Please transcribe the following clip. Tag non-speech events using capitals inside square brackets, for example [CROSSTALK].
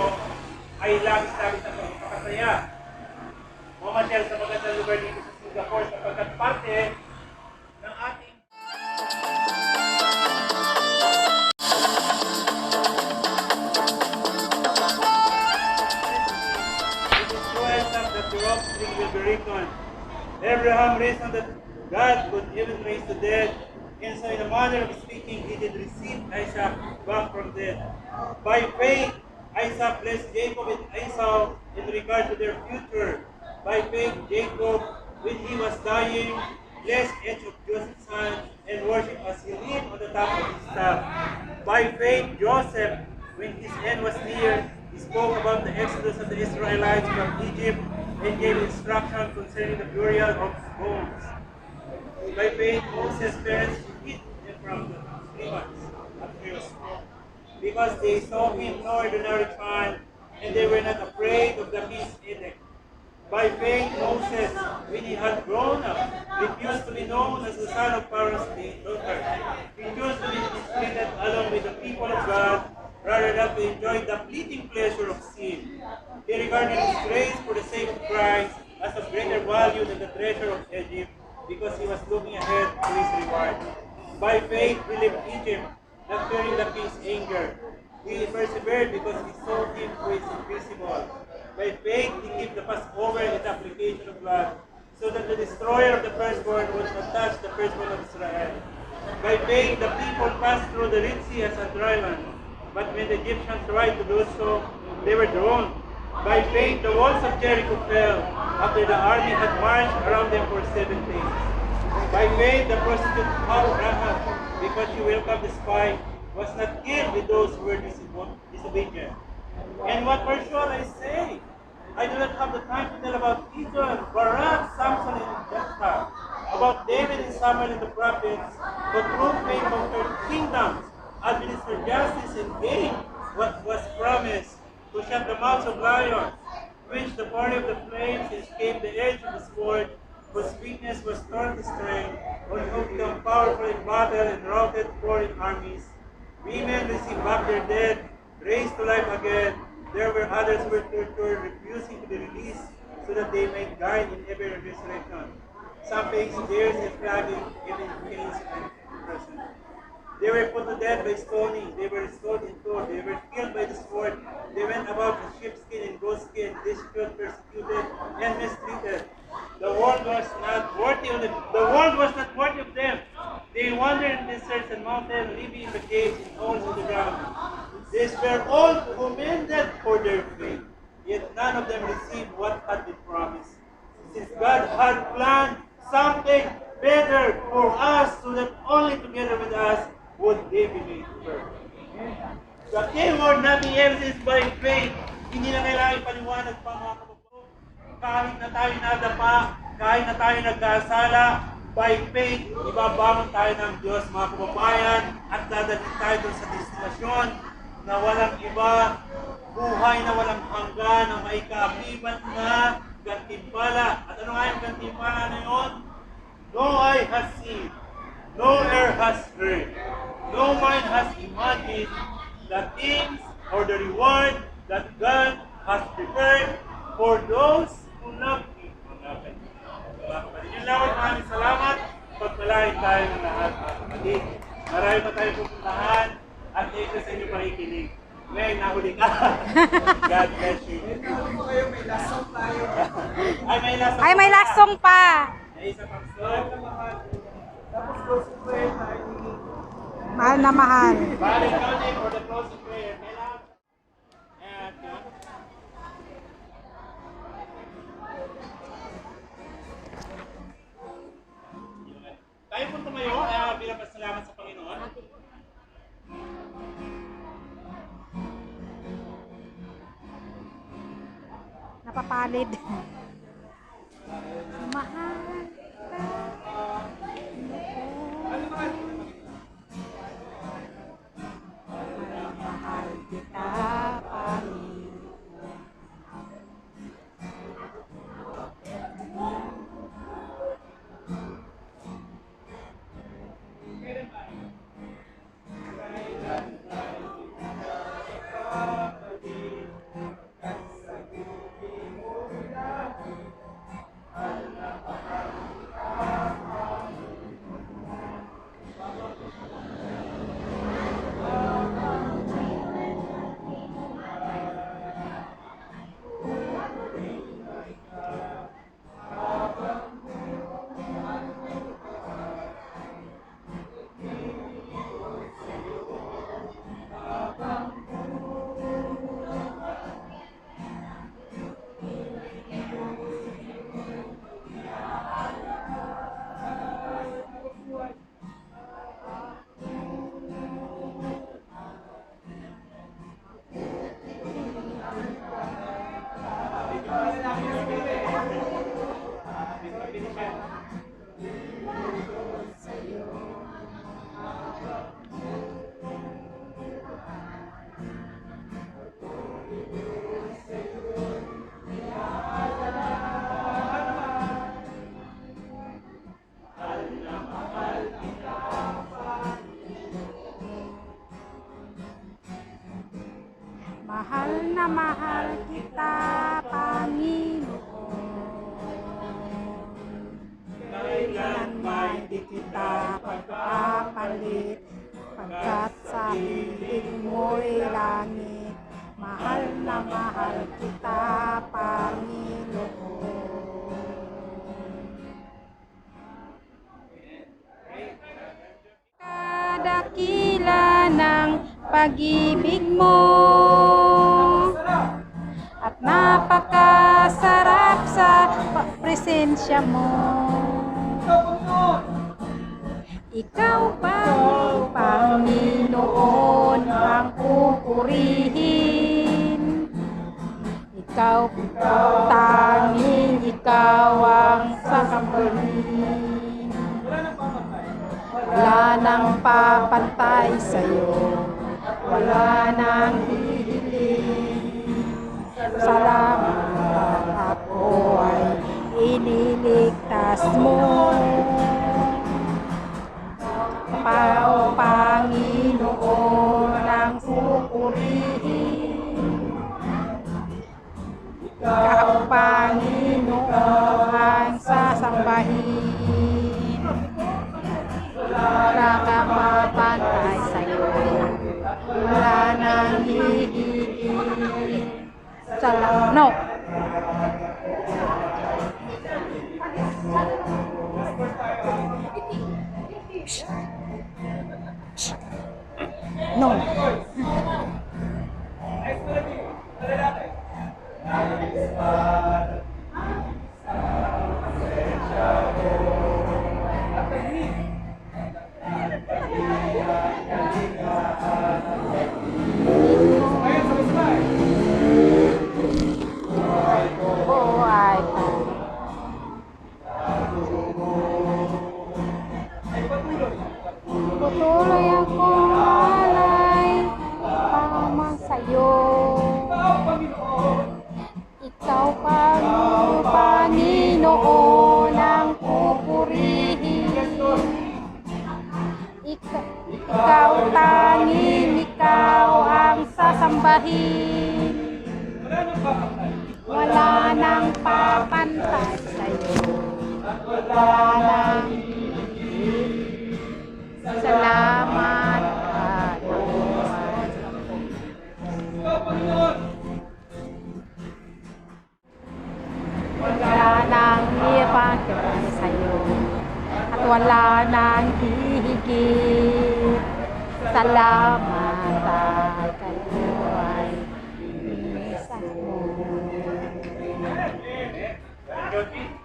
ninyo ay labis-labis na pagpapakasaya. Mamasyal sa magandang lugar dito sa Singapore sapagkat parte ng ating. Abraham reasoned that God could even raise the dead, and so in a manner of speaking, he did receive Isaac back from death. By faith, Isaac blessed Jacob and Esau in regard to their future. By faith, Jacob, when he was dying, blessed each of Joseph's sons and worshipped as he leaned on the top of his staff. By faith, Joseph, when his end was near, he spoke about the exodus of the Israelites from Egypt and gave instruction concerning the burial of bones. By faith, Moses' parents because they saw him no ordinary child, and they were not afraid of the king's edict. By faith, Moses, when he had grown up, refused to be known as the son of Pharaoh's daughter. He chose to be mistreated along with the people of God, rather than to enjoy the fleeting pleasure of sin. He regarded his disgrace for the sake of Christ as of greater value than the treasure of Egypt, because he was looking ahead to his reward. By faith, he left Egypt, not fearing the king's anger. He persevered because he saw him who is invisible. By faith, he kept the Passover in the application of blood, so that the destroyer of the firstborn would not touch the firstborn of Israel. By faith, the people passed through the Red Sea as a dry land, but when the Egyptians tried to do so, they were drowned. By faith, the walls of Jericho fell after the army had marched around them for seven days. By faith, the prostitute Rahab, because she welcomed the spy, was not killed with those who were disobedient. And what more shall I say? I do not have the time to tell about Gideon, Barak, Samson, and Jephthah, about David and Samuel and the prophets, who through faith conquered kingdoms, administered justice, and gained what was promised, who shut the mouths of lions, quenched the fury of the flames, escaped the edge of the sword, whose weakness was torn to strength, who become powerful in battle and routed foreign armies. Women received back their dead, raised to life again. There were others who were tortured, refusing to be released, so that they might die in every resurrection. Some faced tears and flogging, even chains and imprisonment. They were put to death by stoning. They were stoned in two. They were killed by the sword. They went about in the caves and holes in the ground. These were all commended for their faith. Yet none of them received what had been promised. Since God had planned something better for us, so that only together with us would they be made perfect. The key word natin is by faith. Hindi na kailangan ipaliwanag pa mga kababayan. Kahit na tayo nadapa, kahit na tayo nagkasala, by faith, ibabangon tayo ng Diyos mga kababayan at dadating tayo doon sa destinasyon na walang iba, buhay na walang hanggan, na may kaakibat na gantimpala. At ano nga yung gantimpala na yun? No eye has seen, no ear has heard, no mind has imagined the things or the reward that God has prepared for those who love lang. Maraming salamat. Pagpalain tayo ng lahat. mga kapatid. Marami pa tayo pupuntahan at you sa inyong pakikinig. Ngayon, nahuli ka. [LAUGHS] God bless you. Ay, may last Ay, may last song pa. May isa pang song. Tapos closing prayer tayo. Mahal na mahal. Balik counting for Napapalid. Na mahal kita, Panginoon. Kailanman di kita pagpapalit, pagkat sa piling mo'y langit. Mahal na mahal kita, Panginoon. Kadakila ng pag-ibig mo presensya mo. Ikaw pa, Panginoon, ang pupurihin? Ikaw, tanging ikaw ang sasambahin. Wala nang papantay sa'yo Panginoon ang sasambahin wala kang mapantay sa'yo. Wala nang hihigit sa la- No. No. Patuloy akong alay para sa'yo. Ikaw pa, Panginoon, ang pupurihin. Ika, ikaw tanging, ikaw ang sasambahin. Wala nang papantay sa'yo. Wala nang Salamat Panginoon. Wala nang ipagkakas sa'yo at wala nang hihigit. Salamat at kayo ay inis ako. Thank you.